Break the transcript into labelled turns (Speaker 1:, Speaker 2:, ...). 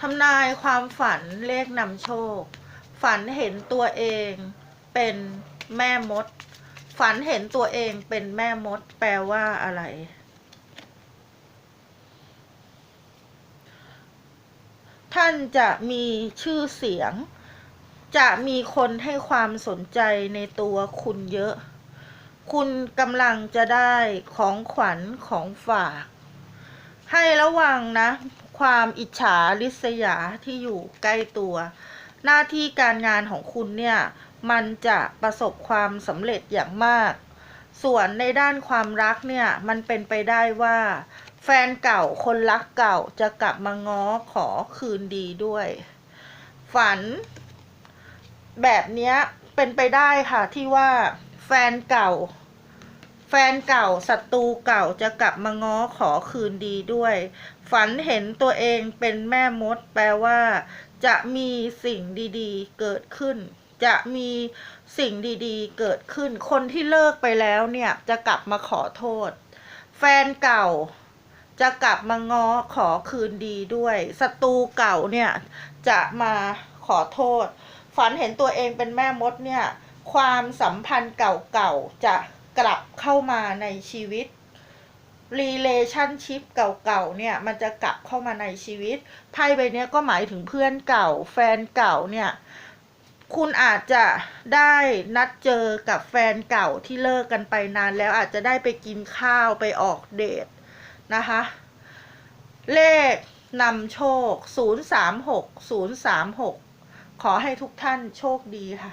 Speaker 1: ทำนายความฝันเลขนำโชค ฝันเห็นตัวเองเป็นแม่มด ฝันเห็นตัวเองเป็นแม่มด แปลว่าอะไร ท่านจะมีชื่อเสียง จะมีคนให้ความสนใจในตัวคุณเยอะ คุณกำลังจะได้ของขวัญของฝาก ให้ระวังนะ ความอิจฉาริษยาที่อยู่ใกล้ตัว หน้าที่การงานของคุณเนี่ย มันจะประสบความสำเร็จอย่างมาก ส่วนในด้านความรักเนี่ย มันเป็นไปได้ว่า แฟนเก่าคนรักเก่าจะกลับมาง้อขอคืนดีด้วย ฝัน แบบนี้เป็นไปได้ค่ะที่ว่าแฟนเก่า แฟนเก่าศัตรูเก่าจะกลับมาง้อขอคืนดีด้วย ฝันเห็นตัวเองเป็นแม่มด แปลว่า จะมีสิ่งดีๆ เกิดขึ้น จะมีสิ่งดีๆ เกิดขึ้น คนที่เลิกไปแล้วเนี่ยจะกลับมาขอโทษ แฟนเก่าจะกลับมาง้อขอคืนดีด้วยศัตรูเก่าเนี่ยจะมาขอโทษ ฝันเห็นตัวเองเป็นแม่มดเนี่ย ความสัมพันธ์เก่าๆจะ กลับเข้ามาในชีวิต relationship เก่าๆ เนี่ย มันจะกลับเข้ามาในชีวิต ไพ่ใบนี้ก็หมายถึงเพื่อนเก่า แฟนเก่าเนี่ย คุณอาจจะได้นัดเจอกับแฟนเก่าที่เลิกกันไปนานแล้วอาจจะได้ไปกินข้าวไปออกเดทนะคะ เลขนำโชค 036 036 ขอให้ทุกท่านโชคดีค่ะ